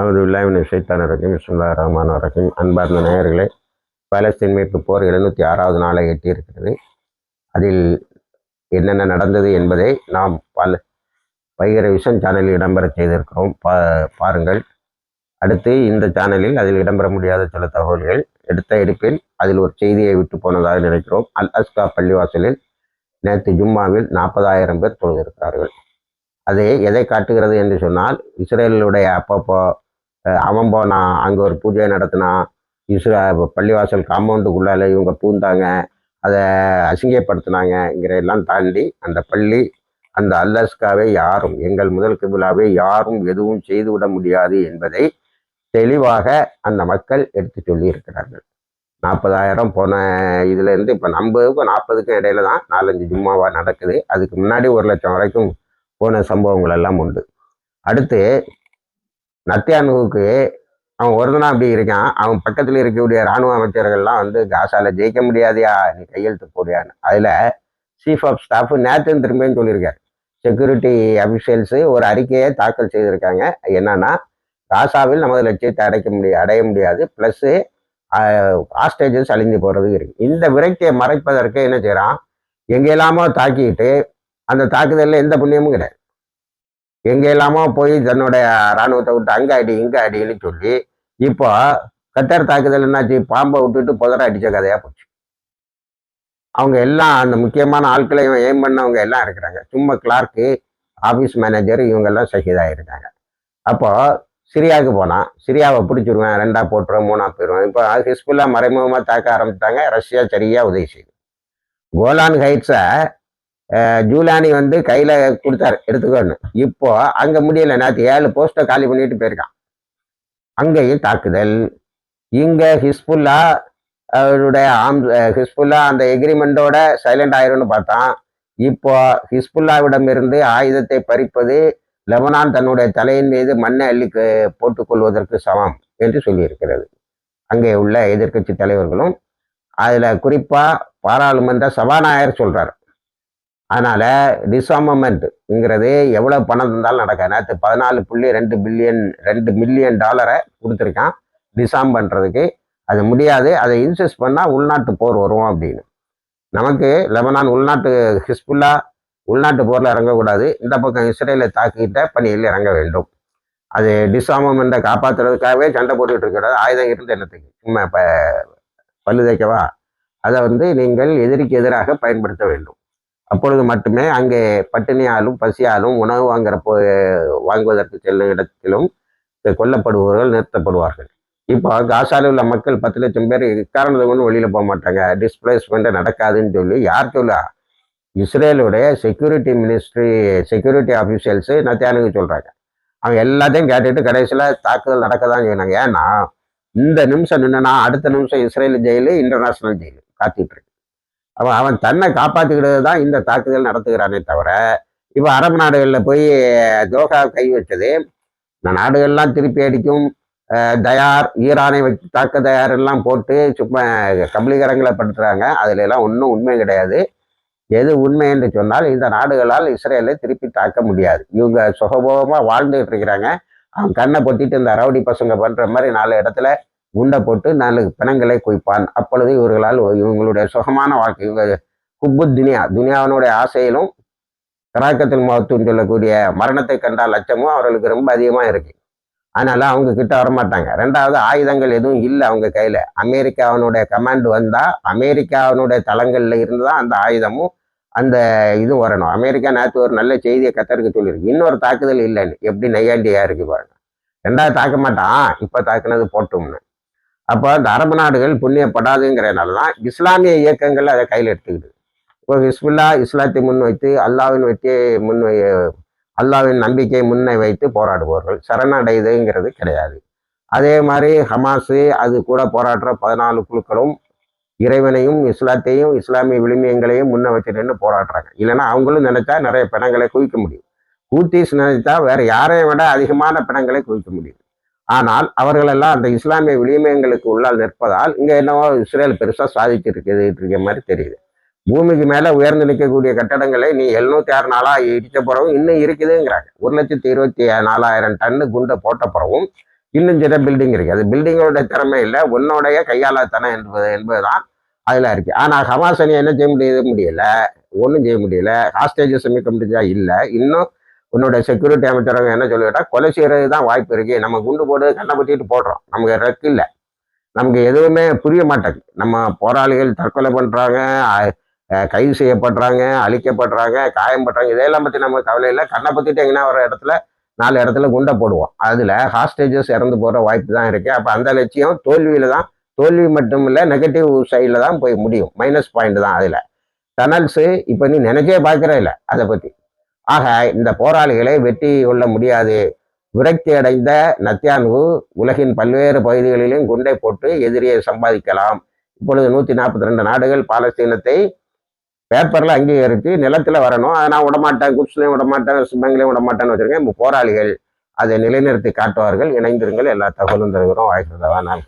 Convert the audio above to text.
அவது இல்லாமின் சைத்தான ரஹீம் விஸ்வல்லா ரஹ்மான் ரஹீம் அன்பார்ந்த நேயர்களே பாலஸ்தீன் மீட்பு போர் எழுநூற்றி ஆறாவது நாளை எட்டியிருக்கிறது. அதில் என்னென்ன நடந்தது என்பதை நாம் பல வைகர விஷன் சேனலில் இடம்பெற செய்திருக்கிறோம். பா பாருங்கள். அடுத்து இந்த சேனலில் அதில் இடம்பெற முடியாத சில தகவல்கள். எடுத்த எடுப்பில் அதில் ஒரு செய்தியை விட்டு போனதாக நினைக்கிறோம். அல் அஸ்கா பள்ளிவாசலில் நேற்று ஜும்மாவில் நாற்பதாயிரம் பேர் தொழுதிருக்கிறார்கள். அது எதை காட்டுகிறது என்று சொன்னால் இஸ்ரேலுடைய அப்பப்போ அவன் போனான் அங்கே ஒரு பூஜை நடத்தினான் இஸ்ரே பள்ளிவாசல் காம்பவுண்டுக்குள்ளால இவங்க பூந்தாங்க அதை அசிங்கப்படுத்தினாங்கிற எல்லாம் தாண்டி அந்த பள்ளி அந்த அல்லஸ்காவை யாரும் எங்கள் முதல் கிபிலாவை யாரும் எதுவும் செய்துவிட முடியாது என்பதை தெளிவாக அந்த மக்கள் எடுத்து சொல்லி இருக்கிறார்கள் நாற்பதாயிரம் போன இதுலேருந்து இப்போ ஐம்பதுக்கும் நாற்பதுக்கும் இடையில தான் நாலஞ்சு ஜும்மாவாக நடக்குது. அதுக்கு முன்னாடி ஒரு லட்சம் வரைக்கும் போன சம்பவங்கள் எல்லாம் உண்டு. அடுத்து நத்தியானுவுக்கு அவன் ஒருத்தனா அப்படி இருக்கான். அவன் பக்கத்தில் இருக்கக்கூடிய இராணுவ அமைச்சர்கள்லாம் வந்து காசால ஜெயிக்க முடியாதியா நீ கையெழுத்து போடியான்னு அதில் சீஃப் ஆஃப் ஸ்டாஃப் நேற்று திரும்பியும் சொல்லியிருக்காரு. செக்யூரிட்டி அபிஷியல்ஸு ஒரு அறிக்கையை தாக்கல் செய்திருக்காங்க. என்னன்னா காசாவில் நமது லட்சியத்தை அடைக்க முடிய அடைய முடியாது. ப்ளஸ்ஸு ஹாஸ்டேஜஸ் அழிஞ்சு போகிறது இருக்குது இந்த விரக்தியை மறைப்பதற்கு என்ன செய்கிறான் எங்கெல்லாமோ தாக்கிட்டு அந்த தாக்குதலில் எந்த புண்ணியமும் கிடையாது. எங்கே இல்லாமோ போய் தன்னுடைய இராணுவத்தை விட்டு அங்கே அடி இங்கே அடின்னு சொல்லி இப்போ கத்தர் தாக்குதல் என்னாச்சு? பாம்பை விட்டுட்டு புதரை அடித்த கதையாக போச்சு. அவங்க எல்லாம் அந்த முக்கியமான ஆட்களையும் எய்ம் பண்ணவங்க எல்லாம் இருக்கிறாங்க. சும்மா கிளார்க்கு ஆஃபீஸ் மேனேஜர் இவங்கெல்லாம் சகிதாக இருக்காங்க அப்போ சிரியாவுக்கு போனான் சிரியாவை பிடிச்சிருவேன் ரெண்டாக போட்டுருவேன் மூணாக போயிடுவேன். இப்போ ஹிஸ்புல்லா மறைமுகமாக தாக்க ஆரம்பிச்சிட்டாங்க ரஷ்யா சரியாக உதவி செய்யுது. கோலான் ஹைட்ஸை ஜூலானி வந்து கையில் கொடுத்தாரு எடுத்துக்கோன்னு. இப்போ அங்கே முடியல நேற்று ஏழு போஸ்ட்டை காலி பண்ணிட்டு போயிருக்கான். அங்கேயும் தாக்குதல். இங்கே ஹிஸ்புல்லா அவருடைய ஆம் ஹிஸ்புல்லா அந்த எக்ரிமெண்டோட சைலண்ட் ஆயிரும்னு பார்த்தான். இப்போ ஹிஸ்புல்லாவிடமிருந்து ஆயுதத்தை பறிப்பது லெபனான் தன்னுடைய தலையின் மீது மண்ணை அள்ளி போட்டுக்கொள்வதற்கு சமம் என்று சொல்லியிருக்கிறது. அங்கே உள்ள எதிர்க்கட்சி தலைவர்களும் அதில் குறிப்பாக பாராளுமன்ற சபாநாயகர் சொல்கிறார் அதனால் டிசாமமெண்ட்ங்கிறது எவ்வளோ பணம் இருந்தாலும் நடக்காது. நேற்று பதினாலு புள்ளி ரெண்டு பில்லியன் ரெண்டு மில்லியன் டாலரை கொடுத்துருக்கான். டிசாம் பண்ணுறதுக்கு அது முடியாது. அதை இன்செஸ்ட் பண்ணால் உள்நாட்டு போர் வரும் அப்படின்னு. நமக்கு லெபனான் உள்நாட்டு ஹிஸ்புல்லா உள்நாட்டு போரில் இறங்கக்கூடாது. இந்த பக்கம் இஸ்ரேலை தாக்கிட்ட பணியில் இறங்க வேண்டும். அது டிசாமமெண்ட்டை காப்பாற்றுறதுக்காகவே சண்டை போட்டுக்கிட்டு இருக்கிறது. ஆயுதம் இருந்து என்னத்துக்கு? சும்மா இப்போ பல்லு தேய்க்கவா? அதை வந்து நீங்கள் எதிரிக்கு எதிராக பயன்படுத்த வேண்டும். அப்பொழுது மட்டுமே அங்கே பட்டினியாலும் பசியாலும் உணவு வாங்குற போ வாங்குவதற்கு செல்லும் இடத்திலும் கொல்லப்படுபவர்கள் நிறுத்தப்படுவார்கள். இப்போ காசாவில் உள்ள மக்கள் பத்து லட்சம் பேர் காரணத்தை கொண்டு வெளியில் போக மாட்டாங்க. டிஸ்பிளேஸ்மெண்ட்டை நடக்காதுன்னு சொல்லி யார் சொல்லா இஸ்ரேலுடைய செக்யூரிட்டி மினிஸ்ட்ரி செக்யூரிட்டி ஆஃபீஷியல்ஸு நத்தியானுக்கு சொல்கிறாங்க அவங்க எல்லாத்தையும் கேட்டுட்டு கடைசியில் தாக்குதல் நடக்க தான் செய்யணும் ஏன்னா இந்த நிமிஷம் நின்னா அடுத்த நிமிஷம் இஸ்ரேல் ஜெயிலு இன்டர்நேஷ்னல் ஜெயிலு. காத்துட்ருக்கு இருக்கு அவன் அவன் தன்னை காப்பாற்றிக்கிட்டது தான் இந்த தாக்குதல் நடத்துகிறானே தவிர இப்போ அரபு நாடுகளில் போய் ஜோகா கை வச்சது. இந்த நாடுகள்லாம் திருப்பி அடிக்கும் தயார் ஈரானை வச்சு தாக்க தயார் எல்லாம் போட்டு சும்மா கபலீகரங்களை படுத்துறாங்க. அதுல எல்லாம் ஒன்றும் உண்மை கிடையாது. எது உண்மை என்று சொன்னால் இந்த நாடுகளால் இஸ்ரேலை திருப்பி தாக்க முடியாது. இவங்க சுகபோகமாக வாழ்ந்துகிட்டு இருக்கிறாங்க. அவன் கண்ணை பொத்திட்டு இந்த அரவடி பசங்க பண்ணுற மாதிரி நாலு இடத்துல குண்டை போட்டு நாலு பிணங்களை குவிப்பான். அப்பொழுது இவர்களால் இவங்களுடைய சுகமான வாழ்க்கை இவங்க குப்பு துனியா துனியாவினுடைய ஆசையிலும் கராக்கத்தில் மகத்துவம் சொல்லக்கூடிய மரணத்தை கண்டால் அச்சமும் அவர்களுக்கு ரொம்ப அதிகமாக இருக்கு. அதனால அவங்க கிட்ட வரமாட்டாங்க. ரெண்டாவது ஆயுதங்கள் எதுவும் இல்லை அவங்க கையில். அமெரிக்காவினுடைய கமாண்ட் வந்தால் அமெரிக்காவினுடைய தளங்களில் இருந்து தான் அந்த ஆயுதமும் அந்த இது வரணும். அமெரிக்கா நேற்று ஒரு நல்ல செய்தியை கத்தருக்கு சொல்லியிருக்கு. இன்னொரு தாக்குதல் இல்லைன்னு. எப்படி நையாண்டியா இருக்கு பாருங்க. ரெண்டாவது தாக்க மாட்டான். இப்போ தாக்குனது போட்டோம்னு. அப்போ அந்த அரபு நாடுகள் புண்ணியப்படாதுங்கிறனால தான் இஸ்லாமிய இயக்கங்கள் அதை கையில் எடுத்துக்கிட்டு இப்போ ஹிஸ்புல்லா இஸ்லாத்தை முன் வைத்து அல்லாவின் வெற்றியை முன்வை அல்லாவின் நம்பிக்கையை முன்னை வைத்து போராடுபவர்கள். சரணடைதுங்கிறது கிடையாது. அதே மாதிரி ஹமாஸு அது கூட போராடுற பதினாலு குழுக்களும் இறைவனையும் இஸ்லாத்தையும் இஸ்லாமிய விளிமியங்களையும் முன்ன வச்சு நின்று போராடுறாங்க. இல்லைன்னா அவங்களும் நினைச்சா நிறைய பிணங்களை குவிக்க முடியும். ஊத்தீஸ் நினைத்தா வேற யாரையும் விட அதிகமான பிணங்களை குவிக்க முடியும். ஆனால் அவர்களெல்லாம் அந்த இஸ்லாமிய விளிமயங்களுக்கு உள்ளால் நிற்பதால் இங்கே என்னவோ இஸ்ரேல் பெருசாக சாதிச்சிருக்குது இருக்கிற மாதிரி தெரியுது. பூமிக்கு மேலே உயர்ந்து நிற்கக்கூடிய கட்டடங்களை நீ எழுநூத்தி ஆறு நாளாக இடித்த பிறகும் இன்னும் இருக்குதுங்கிறாங்க. ஒரு லட்சத்தி இருபத்தி நாலாயிரம் டன்னு குண்டை போட்ட பிறகும் இன்னும் சில பில்டிங் இருக்கு. அது பில்டிங்கோட திறமை இல்லை. உன்னுடைய கையாளத்தனம் என்பது என்பதுதான் அதில் இருக்கு. ஆனால் ஹமாசனி என்ன செய்ய முடிய முடியல. ஒன்றும் செய்ய முடியல. ஹாஸ்டேஜஸ் மீட்க முடிஞ்சா இல்லை. இன்னும் உன்னோட செக்யூரிட்டி அமைச்சரவங்க என்ன சொல்லிக்கிட்டா கொலை செய்யறது தான் வாய்ப்பு இருக்கு. நம்ம குண்டு போடு கண்ணை பற்றிட்டு போடுறோம். நமக்கு ரெக்கு இல்லை. நமக்கு எதுவுமே புரிய மாட்டேங்குது. நம்ம போராளிகள் தற்கொலை பண்ணுறாங்க கைது செய்யப்படுறாங்க அழிக்கப்படுறாங்க காயம்படுறாங்க இதெல்லாம் பற்றி நம்ம கவலை இல்லை. கண்ணை பற்றிட்டு எங்கன்னா ஒரு இடத்துல நாலு இடத்துல குண்டை போடுவோம். அதில் ஹாஸ்டேஜஸ் இறந்து போகிற வாய்ப்பு தான் இருக்குது அப்போ அந்த லட்சியம் தோல்வியில் தான் தோல்வி மட்டும் இல்லை நெகட்டிவ் சைடில் தான் போய் முடியும். மைனஸ் பாயிண்ட் தான் அதில். டனல்ஸு இப்போ நீ நினைச்சே பார்க்குற இல்லை அதை பற்றி ஆக இந்த போராளிகளை வெற்றி கொள்ள முடியாது. விரக்தி அடைந்த நத்தியான்கு உலகின் பல்வேறு பகுதிகளிலும் குண்டை போட்டு எதிரியை சம்பாதிக்கலாம். இப்பொழுது நூற்றி நாற்பத்தி ரெண்டு நாடுகள் பாலஸ்தீனத்தை பேப்பரில் அங்கீகரித்து நிலத்தில் வரணும். அதை நான் விடமாட்டேன். குட்ஸ்லையும் விடமாட்டேன். சிம்மங்களையும் விடமாட்டேன்னு வச்சுருக்கேன். இப்போ போராளிகள் அதை நிலைநிறுத்தி காட்டுவார்கள். இணைந்திருங்கள். எல்லா தகவலும் தருகிறோம். வாய்க்கிறதா நான்